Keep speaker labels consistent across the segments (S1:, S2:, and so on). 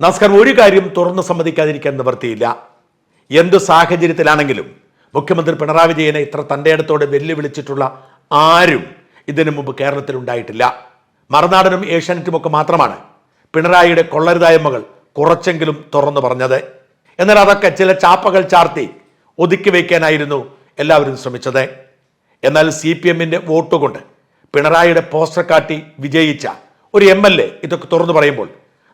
S1: നമസ്കാരം ഒരു കാര്യം തുറന്നു സമ്മതിക്കാതിരിക്കാൻ നിവർത്തിയില്ല. എന്ത് സാഹചര്യത്തിലാണെങ്കിലും മുഖ്യമന്ത്രി പിണറായി വിജയനെ ഇത്ര തന്റെ അടുത്തോടെ വെല്ലുവിളിച്ചിട്ടുള്ള ആരും ഇതിനു മുമ്പ് കേരളത്തിൽ ഉണ്ടായിട്ടില്ല. മറുനാടനും ഏഷ്യാനെറ്റുമൊക്കെ മാത്രമാണ് പിണറായിയുടെ കൊള്ളരുതായ്മകൾ കുറച്ചെങ്കിലും തുറന്നു പറഞ്ഞത്. എന്നാൽ അതൊക്കെ ചില ചാപ്പകൾ ചാർത്തി ഒതുക്കി വയ്ക്കാനായിരുന്നു എല്ലാവരും ശ്രമിച്ചത്. എന്നാൽ സി പി എമ്മിന്റെ വോട്ടുകൊണ്ട് പിണറായിയുടെ പോസ്റ്റർ കാട്ടി വിജയിച്ച ഒരു എം എൽ എ ഇതൊക്കെ തുറന്നു പറയുമ്പോൾ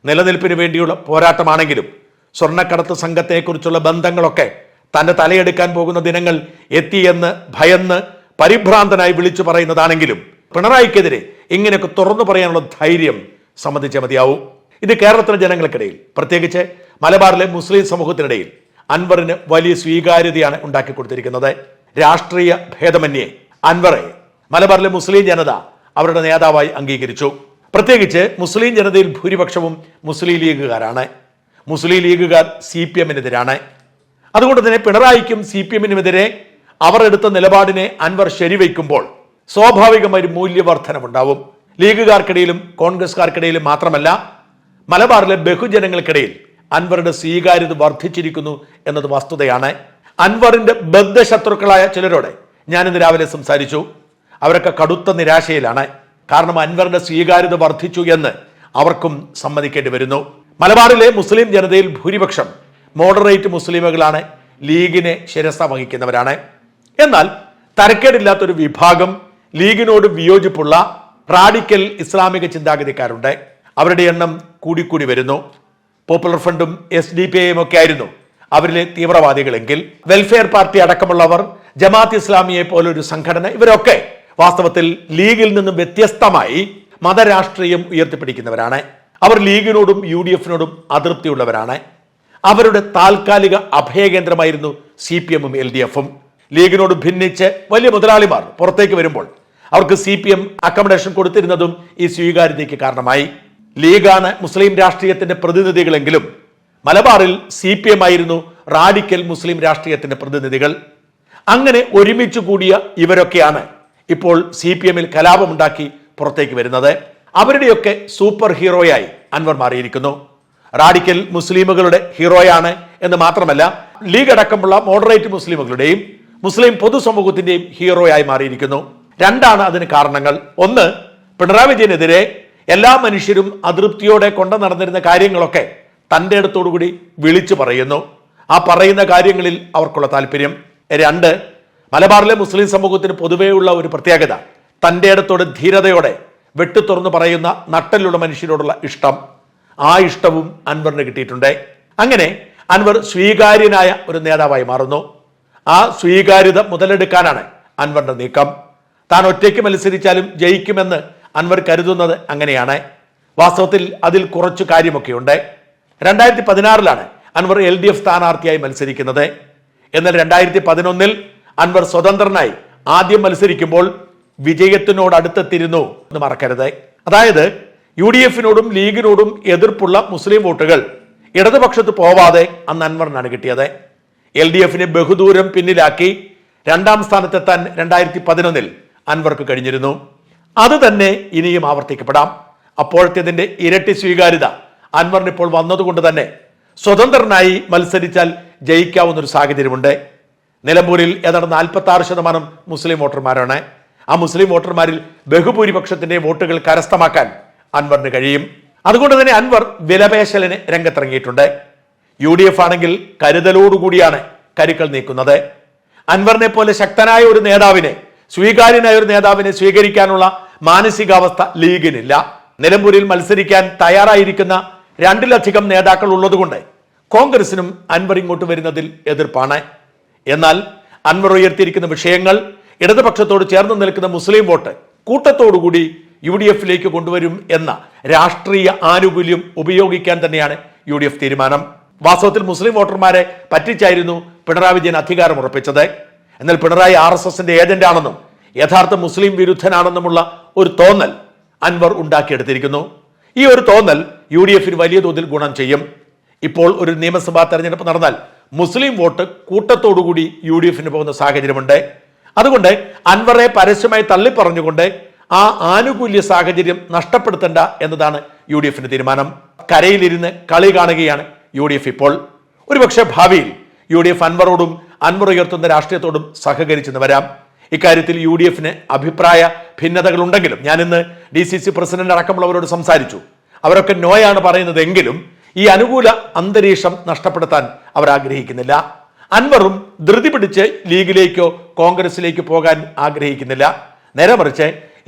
S1: നിലനിൽപ്പിന് വേണ്ടിയുള്ള പോരാട്ടമാണെങ്കിലും സ്വർണക്കടത്ത് സംഘത്തെക്കുറിച്ചുള്ള ബന്ധങ്ങളൊക്കെ തന്റെ തലയെടുക്കാൻ പോകുന്ന ദിനങ്ങൾ എത്തിയെന്ന് ഭയന്ന് പരിഭ്രാന്തനായി വിളിച്ചു പറയുന്നതാണെങ്കിലും പിണറായിക്കെതിരെ ഇങ്ങനെയൊക്കെ തുറന്നു പറയാനുള്ള ധൈര്യം സംബന്ധിച്ചേ മതിയാവും. ഇത് കേരളത്തിലെ ജനങ്ങൾക്കിടയിൽ പ്രത്യേകിച്ച് മലബാറിലെ മുസ്ലിം സമൂഹത്തിനിടയിൽ അൻവറിന് വലിയ സ്വീകാര്യതയാണ് ഉണ്ടാക്കി കൊടുത്തിരിക്കുന്നത്. രാഷ്ട്രീയ ഭേദമന്യേ അൻവറെ മലബാറിലെ മുസ്ലിം ജനത അവരുടെ നേതാവായി അംഗീകരിച്ചു. പ്രത്യേകിച്ച് മുസ്ലിം ജനതയിൽ ഭൂരിപക്ഷവും മുസ്ലിം ലീഗുകാരാണ്. മുസ്ലിം ലീഗുകാർ സി പി എമ്മിനെതിരാണ്. അതുകൊണ്ട് തന്നെ പിണറായിക്കും സി പി എമ്മിനുമെതിരെ അവർ എടുത്ത നിലപാടിനെ അൻവർ ശരിവയ്ക്കുമ്പോൾ സ്വാഭാവികമായി മൂല്യവർദ്ധനമുണ്ടാവും. ലീഗുകാർക്കിടയിലും കോൺഗ്രസ്കാർക്കിടയിലും മാത്രമല്ല മലബാറിലെ ബഹുജനങ്ങൾക്കിടയിൽ അൻവറുടെ സ്വീകാര്യത വർദ്ധിച്ചിരിക്കുന്നു എന്നത് വസ്തുതയാണ്. അൻവറിന്റെ ബദ്ധശത്രുക്കളായ ചിലരോട് ഞാനിന്ന് രാവിലെ സംസാരിച്ചു. അവരൊക്കെ കടുത്ത നിരാശയിലാണ്. കാരണം അൻവറിന്റെ സ്വീകാര്യത വർദ്ധിച്ചു എന്ന് അവർക്കും സമ്മതിക്കേണ്ടി വരുന്നു. മലബാറിലെ മുസ്ലിം ജനതയിൽ ഭൂരിപക്ഷം മോഡറേറ്റ് മുസ്ലിമുകളാണ് ലീഗിനെ ശിരസ വഹിക്കുന്നവരാണ്. എന്നാൽ തരക്കേടില്ലാത്തൊരു വിഭാഗം ലീഗിനോട് വിയോജിപ്പുള്ള റാഡിക്കൽ ഇസ്ലാമിക ചിന്താഗതിക്കാരുണ്ട്. അവരുടെ എണ്ണം കൂടിക്കൂടി വരുന്നു. പോപ്പുലർ ഫ്രണ്ടും എസ് ഡി പി ഐയും ഒക്കെ ആയിരുന്നു അവരിലെ തീവ്രവാദികളെങ്കിൽ. വെൽഫെയർ പാർട്ടി അടക്കമുള്ളവർ ജമാഅത്ത് ഇസ്ലാമിയെ പോലൊരു സംഘടന ഇവരൊക്കെ വാസ്തവത്തിൽ ലീഗിൽ നിന്നും വ്യത്യസ്തമായി മതരാഷ്ട്രീയം ഉയർത്തിപ്പിടിക്കുന്നവരാണ്. അവർ ലീഗിനോടും യു ഡി എഫിനോടും അതൃപ്തിയുള്ളവരാണ്. അവരുടെ താൽക്കാലിക അഭയകേന്ദ്രമായിരുന്നു സി പി എമ്മും എൽ ഡി എഫും ലീഗിനോട് ഭിന്നിച്ച് വലിയ മുതലാളിമാർ പുറത്തേക്ക് വരുമ്പോൾ അവർക്ക് സി പി എം അക്കോമഡേഷൻ കൊടുത്തിരുന്നതും ഈ സ്വീകാര്യതയ്ക്ക് കാരണമായി. ലീഗാണ് മുസ്ലിം രാഷ്ട്രീയത്തിന്റെ പ്രതിനിധികളെങ്കിലും മലബാറിൽ സി പി എം ആയിരുന്നു റാഡിക്കൽ മുസ്ലിം രാഷ്ട്രീയത്തിന്റെ പ്രതിനിധികൾ. അങ്ങനെ ഒരുമിച്ച് കൂടിയ ഇവരൊക്കെയാണ് ഇപ്പോൾ സി പി എമ്മിൽ കലാപമുണ്ടാക്കി പുറത്തേക്ക് വരുന്നത്. അവരുടെയൊക്കെ സൂപ്പർ ഹീറോയായി അൻവർ മാറിയിരിക്കുന്നു. റാഡിക്കൽ മുസ്ലിമുകളുടെ ഹീറോയാണ് എന്ന് മാത്രമല്ല ലീഗ് അടക്കമുള്ള മോഡറേറ്റ് മുസ്ലിമുകളുടെയും മുസ്ലിം പൊതുസമൂഹത്തിന്റെയും ഹീറോയായി മാറിയിരിക്കുന്നു. രണ്ടാണ് അതിന് കാരണങ്ങൾ. ഒന്ന് പിണറായി വിജയനെതിരെ എല്ലാ മനുഷ്യരും അതൃപ്തിയോടെ കൊണ്ടു നടന്നിരുന്ന കാര്യങ്ങളൊക്കെ തന്റെ അടുത്തോടുകൂടി വിളിച്ചു പറയുന്നു. ആ പറയുന്ന കാര്യങ്ങളിൽ അവർക്കുള്ള താല്പര്യം രണ്ട് മലബാറിലെ മുസ്ലിം സമൂഹത്തിന് പൊതുവെയുള്ള ഒരു പ്രത്യേകത തന്റെ അടുത്തോട് ധീരതയോടെ വെട്ടിത്തുറന്ന് പറയുന്ന നട്ടലുള്ള മനുഷ്യരോടുള്ള ഇഷ്ടം. ആ ഇഷ്ടവും അൻവറിന് കിട്ടിയിട്ടുണ്ട്. അങ്ങനെ അൻവർ സ്വീകാര്യനായ ഒരു നേതാവായി മാറുന്നു. ആ സ്വീകാര്യത മുതലെടുക്കാനാണ് അൻവറിന്റെ നീക്കം. താൻ ഒറ്റയ്ക്ക് മത്സരിച്ചാലും ജയിക്കുമെന്ന് അൻവർ കരുതുന്നത് അങ്ങനെയാണ്. വാസ്തവത്തിൽ അതിൽ കുറച്ച് കാര്യമൊക്കെയുണ്ട്. രണ്ടായിരത്തി പതിനാറിലാണ് അൻവർ എൽ ഡി എഫ് സ്ഥാനാർത്ഥിയായി മത്സരിക്കുന്നത്. എന്നാൽ രണ്ടായിരത്തി പതിനൊന്നിൽ അൻവർ സ്വതന്ത്രനായി ആദ്യം മത്സരിക്കുമ്പോൾ വിജയത്തിനോട് അടുത്തെത്തിരുന്നു എന്ന് മറക്കരുത്. അതായത് യു ഡി എഫിനോടും ലീഗിനോടും എതിർപ്പുള്ള മുസ്ലിം വോട്ടുകൾ ഇടതുപക്ഷത്ത് പോവാതെ അന്ന് അൻവറിനാണ് കിട്ടിയത്. എൽ ഡി എഫിനെ ബഹുദൂരം പിന്നിലാക്കി രണ്ടാം സ്ഥാനത്തെത്താൻ രണ്ടായിരത്തി പതിനൊന്നിൽ അൻവർക്ക് കഴിഞ്ഞിരുന്നു. അത് തന്നെ ഇനിയും ആവർത്തിക്കപ്പെടാം. അപ്പോഴത്തേതിന്റെ ഇരട്ടി സ്വീകാര്യത അൻവറിന് ഇപ്പോൾ വന്നതുകൊണ്ട് തന്നെ സ്വതന്ത്രനായി മത്സരിച്ചാൽ ജയിക്കാവുന്ന ഒരു സാഹചര്യമുണ്ട്. നിലമ്പൂരിൽ ഏതാണ്ട് നാൽപ്പത്തി ആറ് ശതമാനം മുസ്ലിം വോട്ടർമാരാണ്. ആ മുസ്ലിം വോട്ടർമാരിൽ ബഹുഭൂരിപക്ഷത്തിന്റെ വോട്ടുകൾ കരസ്ഥമാക്കാൻ അൻവറിന് കഴിയും. അതുകൊണ്ട് തന്നെ അൻവർ വിലപേശലിന് രംഗത്തിറങ്ങിയിട്ടുണ്ട്. യു ഡി എഫ് ആണെങ്കിൽ കരുതലോടുകൂടിയാണ് കരുക്കൾ നീക്കുന്നത്. അൻവറിനെ പോലെ ശക്തനായ ഒരു നേതാവിനെ സ്വീകാര്യനായ ഒരു നേതാവിനെ സ്വീകരിക്കാനുള്ള മാനസികാവസ്ഥ ലീഗിനില്ല. നിലമ്പൂരിൽ മത്സരിക്കാൻ തയ്യാറായിരിക്കുന്ന രണ്ടിലധികം നേതാക്കൾ ഉള്ളതുകൊണ്ട് കോൺഗ്രസിനും അൻവർ ഇങ്ങോട്ട് വരുന്നതിൽ എതിർപ്പാണ്. എന്നാൽ അൻവർ ഉയർത്തിയിരിക്കുന്ന വിഷയങ്ങൾ ഇടതുപക്ഷത്തോട് ചേർന്ന് നിൽക്കുന്ന മുസ്ലിം വോട്ട് കൂട്ടത്തോടുകൂടി യു ഡി എഫിലേക്ക് കൊണ്ടുവരും എന്ന രാഷ്ട്രീയ ആനുകൂല്യം ഉപയോഗിക്കാൻ തന്നെയാണ് യു ഡി എഫ് തീരുമാനം. വാസ്തവത്തിൽ മുസ്ലിം വോട്ടർമാരെ പറ്റിച്ചായിരുന്നു പിണറായി വിജയൻ അധികാരം ഉറപ്പിച്ചത്. എന്നാൽ പിണറായി ആർ എസ് എസിന്റെ ഏജന്റ് ആണെന്നും യഥാർത്ഥ മുസ്ലിം വിരുദ്ധനാണെന്നുമുള്ള ഒരു തോന്നൽ അൻവർ ഉണ്ടാക്കിയെടുത്തിരിക്കുന്നു. ഈ ഒരു തോന്നൽ യു ഡി എഫിന് വലിയ തോതിൽ ഗുണം ചെയ്യും. ഇപ്പോൾ ഒരു നിയമസഭാ തെരഞ്ഞെടുപ്പ് നടന്നാൽ മുസ്ലിം വോട്ട് കൂട്ടത്തോടുകൂടി യു ഡി എഫിന് പോകുന്ന സാഹചര്യമുണ്ട്. അതുകൊണ്ട് അൻവറെ പരസ്യമായി തള്ളിപ്പറഞ്ഞുകൊണ്ട് ആ ആനുകൂല്യ സാഹചര്യം നഷ്ടപ്പെടുത്തണ്ട എന്നതാണ് യു ഡി എഫിന്റെ തീരുമാനം. കരയിലിരുന്ന് കളി കാണുകയാണ് യു ഡി എഫ് ഇപ്പോൾ. ഒരുപക്ഷെ ഭാവിയിൽ യു ഡി എഫ് അൻവറോടും അൻവർ ഉയർത്തുന്ന രാഷ്ട്രീയത്തോടും സഹകരിച്ചെന്ന് വരാം. ഇക്കാര്യത്തിൽ യു ഡി എഫിന് അഭിപ്രായ ഭിന്നതകളുണ്ടെങ്കിലും ഞാൻ ഇന്ന് ഡി സി സി പ്രസിഡന്റ് അടക്കമുള്ളവരോട് സംസാരിച്ചു. അവരൊക്കെ നോയാണ് പറയുന്നതെങ്കിലും ഈ അനുകൂല അന്തരീക്ഷം നഷ്ടപ്പെടുത്താൻ അവർ ആഗ്രഹിക്കുന്നില്ല. അൻവറും ധൃതി പിടിച്ച് ലീഗിലേക്കോ കോൺഗ്രസിലേക്കോ പോകാൻ ആഗ്രഹിക്കുന്നില്ല. നേരെ മറിച്ച്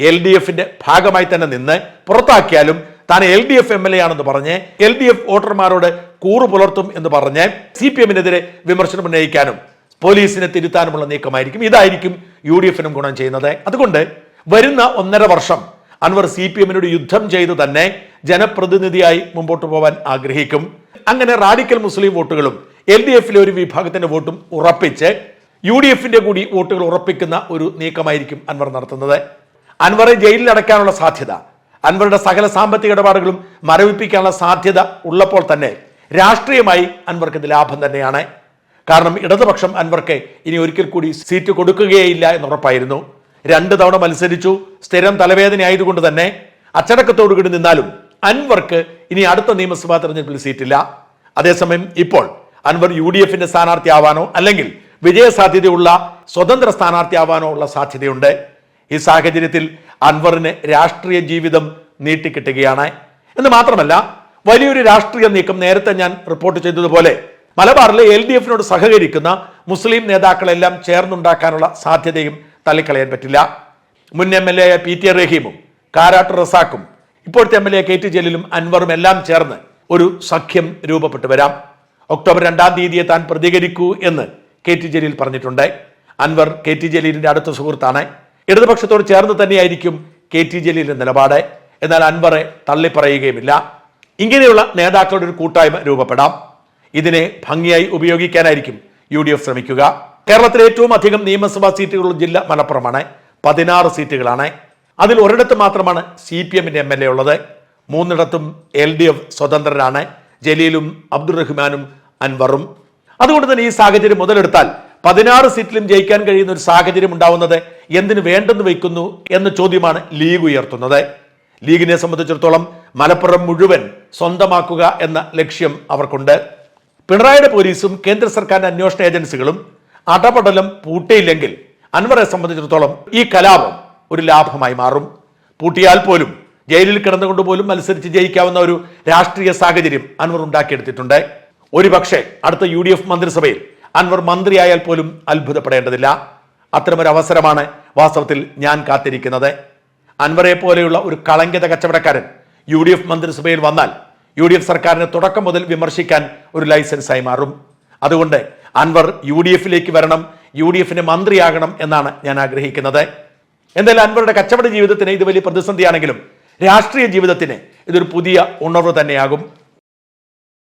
S1: എൽ ഡി എഫിന്റെ ഭാഗമായി തന്നെ നിന്ന് പുറത്താക്കിയാലും താൻ L D F M L A ആണെന്ന് പറഞ്ഞ് എൽ ഡി എഫ് വോട്ടർമാരോട് കൂറു പുലർത്തും എന്ന് പറഞ്ഞ് സി പി എമ്മിനെതിരെ വിമർശനം ഉന്നയിക്കാനും പോലീസിനെ തിരുത്താനുമുള്ള നീക്കമായിരിക്കും. ഇതായിരിക്കും യു ഡി എഫിനും ഗുണം ചെയ്യുന്നത്. അതുകൊണ്ട് വരുന്ന ഒന്നര വർഷം അൻവർ സി പി എമ്മിനോട് യുദ്ധം ചെയ്ത് തന്നെ ജനപ്രതിനിധിയായി മുമ്പോട്ട് പോകാൻ ആഗ്രഹിക്കും. അങ്ങനെ റാഡിക്കൽ മുസ്ലിം വോട്ടുകളും എൽ ഡി എഫിലെ ഒരു വിഭാഗത്തിന്റെ വോട്ടും ഉറപ്പിച്ച് യു ഡി എഫിന്റെ കൂടി വോട്ടുകൾ ഉറപ്പിക്കുന്ന ഒരു നീക്കമായിരിക്കും അൻവർ നടത്തുന്നത്. അൻവറെ ജയിലിൽ അടയ്ക്കാനുള്ള സാധ്യത അൻവറുടെ സകല സാമ്പത്തിക ഇടപാടുകളും മരവിപ്പിക്കാനുള്ള സാധ്യത ഉള്ളപ്പോൾ തന്നെ രാഷ്ട്രീയമായി അൻവർക്ക് ഇത് ലാഭം തന്നെയാണ്. കാരണം ഇടതുപക്ഷം അൻവർക്ക് ഇനി ഒരിക്കൽ കൂടി സീറ്റ് കൊടുക്കുകയില്ല എന്നുറപ്പായിരുന്നു രണ്ട് തവണ മത്സരിച്ചു. സ്ഥിരം തലവേദന ആയതുകൊണ്ട് തന്നെ അച്ചടക്കത്തോടു കൂടി നിന്നാലും അൻവർക്ക് ഇനി അടുത്ത നിയമസഭാ തെരഞ്ഞെടുപ്പിൽ സീറ്റില്ല. അതേസമയം ഇപ്പോൾ അൻവർ യു ഡി എഫിന്റെ സ്ഥാനാർത്ഥിയാവാനോ അല്ലെങ്കിൽ വിജയസാധ്യതയുള്ള സ്വതന്ത്ര സ്ഥാനാർത്ഥിയാവാനോ ഉള്ള സാധ്യതയുണ്ട്. ഈ സാഹചര്യത്തിൽ അൻവറിന് രാഷ്ട്രീയ ജീവിതം നീട്ടിക്കിട്ടുകയാണ്. എന്ന് മാത്രമല്ല വലിയൊരു രാഷ്ട്രീയ നീക്കം നേരത്തെ ഞാൻ റിപ്പോർട്ട് ചെയ്തതുപോലെ മലബാറിലെ എൽ ഡി എഫിനോട് സഹകരിക്കുന്ന മുസ്ലിം നേതാക്കളെല്ലാം ചേർന്നുണ്ടാക്കാനുള്ള സാധ്യതയും തള്ളിക്കളയാൻ പറ്റില്ല. മുൻ M L A P T റഹീമും Karat റസാക്കും ഇപ്പോഴത്തെ M L A K T ജലീലും അൻവറും എല്ലാം ചേർന്ന് ഒരു സഖ്യം രൂപപ്പെട്ടു വരാം. ഒക്ടോബർ രണ്ടാം തീയതിയെ താൻ പ്രതികരിക്കൂ എന്ന് കെ ടി ജലീൽ പറഞ്ഞിട്ടുണ്ട്. അൻവർ കെ ടി ജലീലിന്റെ അടുത്ത സുഹൃത്താണ്. ഇടതുപക്ഷത്തോട് ചേർന്ന് തന്നെയായിരിക്കും കെ ടി ജലീലിന്റെ നിലപാട്. എന്നാൽ അൻവറെ തള്ളിപ്പറയുകയുമില്ല. ഇങ്ങനെയുള്ള നേതാക്കളുടെ ഒരു കൂട്ടായ്മ രൂപപ്പെടാം. ഇതിനെ ഭംഗിയായി ഉപയോഗിക്കാനായിരിക്കും യു ഡി എഫ് ശ്രമിക്കുക. കേരളത്തിലെ ഏറ്റവും അധികം നിയമസഭാ സീറ്റുകളുള്ള ജില്ല മലപ്പുറമാണ്. പതിനാറ് സീറ്റുകളാണ്. അതിൽ ഒരിടത്ത് മാത്രമാണ് സി പി എമ്മിന്റെ എം എൽ എ ഉള്ളത്. മൂന്നിടത്തും എൽ ഡി എഫ് സ്വതന്ത്രരാണ്. ജലീലും അബ്ദുറഹ്മാനും അൻവറും. അതുകൊണ്ട് തന്നെ ഈ സാഹചര്യം മുതലെടുത്താൽ പതിനാറ് സീറ്റിലും ജയിക്കാൻ കഴിയുന്ന ഒരു സാഹചര്യം ഉണ്ടാവുന്നത് എന്തിനു വേണ്ടെന്ന് വയ്ക്കുന്നു എന്ന ചോദ്യമാണ് ലീഗ് ഉയർത്തുന്നത്. ലീഗിനെ സംബന്ധിച്ചിടത്തോളം മലപ്പുറം മുഴുവൻ സ്വന്തമാക്കുക എന്ന ലക്ഷ്യം അവർക്കുണ്ട്. പിണറായിയുടെ പോലീസും കേന്ദ്ര സർക്കാരിന്റെ അന്വേഷണ ഏജൻസികളും അടപടലം പൂട്ടിയില്ലെങ്കിൽ അൻവറെ സംബന്ധിച്ചിടത്തോളം ഈ കലാപം ഒരു ലാഭമായി മാറും. പൂട്ടിയാൽ പോലും ജയിലിൽ കിടന്നുകൊണ്ട് പോലും മത്സരിച്ച് ജയിക്കാവുന്ന ഒരു രാഷ്ട്രീയ സാഹചര്യം അൻവർ ഉണ്ടാക്കിയെടുത്തിട്ടുണ്ട്. ഒരുപക്ഷെ അടുത്ത യു ഡി എഫ് മന്ത്രിസഭയിൽ അൻവർ മന്ത്രിയായാൽ പോലും അത്ഭുതപ്പെടേണ്ടതില്ല. അത്തരമൊരു അവസരമാണ് വാസ്തവത്തിൽ ഞാൻ കാത്തിരിക്കുന്നത്. അൻവറെ പോലെയുള്ള ഒരു കളങ്കിത കച്ചവടക്കാരൻ യു ഡി എഫ് മന്ത്രിസഭയിൽ വന്നാൽ യു ഡി എഫ് സർക്കാരിനെ തുടക്കം മുതൽ വിമർശിക്കാൻ ഒരു ലൈസൻസായി മാറും. അതുകൊണ്ട് അൻവർ യു ഡി എഫിലേക്ക് വരണം യു ഡി എഫിന് മന്ത്രിയാകണം എന്നാണ് ഞാൻ ആഗ്രഹിക്കുന്നത്. എന്തായാലും അൻവറുടെ കച്ചവട ജീവിതത്തിന് ഇത് വലിയ പ്രതിസന്ധിയാണെങ്കിലും രാഷ്ട്രീയ ജീവിതത്തിന് ഇതൊരു പുതിയ ഉണർവ് തന്നെയാകും.